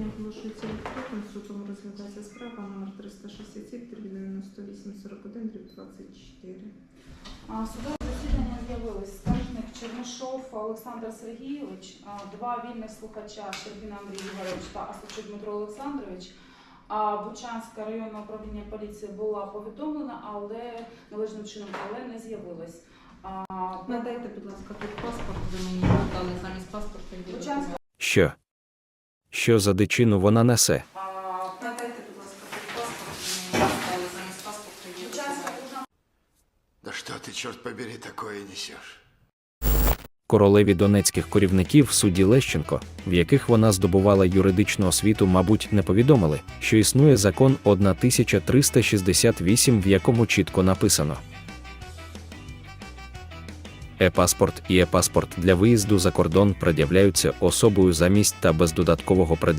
Засідання оголошується відкритим. Судом розглядається справа номер 367 98 41 24. Судове засідання з'явились скаржник Чернишов Олександр Сергійович, два вільних слухача Щербина Андрій Ігорович та Асачук Дмитро Олександрович. А Бучанське районне управління поліції була повідомлена, але належним чином але не з'явилось. Надайте, будь ласка, тут паспорт. Ви мені надали замість паспорта. і Бучанська Що? Що за дичину вона несе? Надайте, будь ласка, паспорт. Замість окружна Да что ты, черт побери, такое несешь? Королеві донецьких корівників в суді Лещенко, в яких вона здобувала юридичну освіту, мабуть, не повідомили, що існує закон 1368, в якому чітко написано. Е-паспорт і е-паспорт для виїзду за кордон пред'являються особою замість та без додаткового пред'явлення.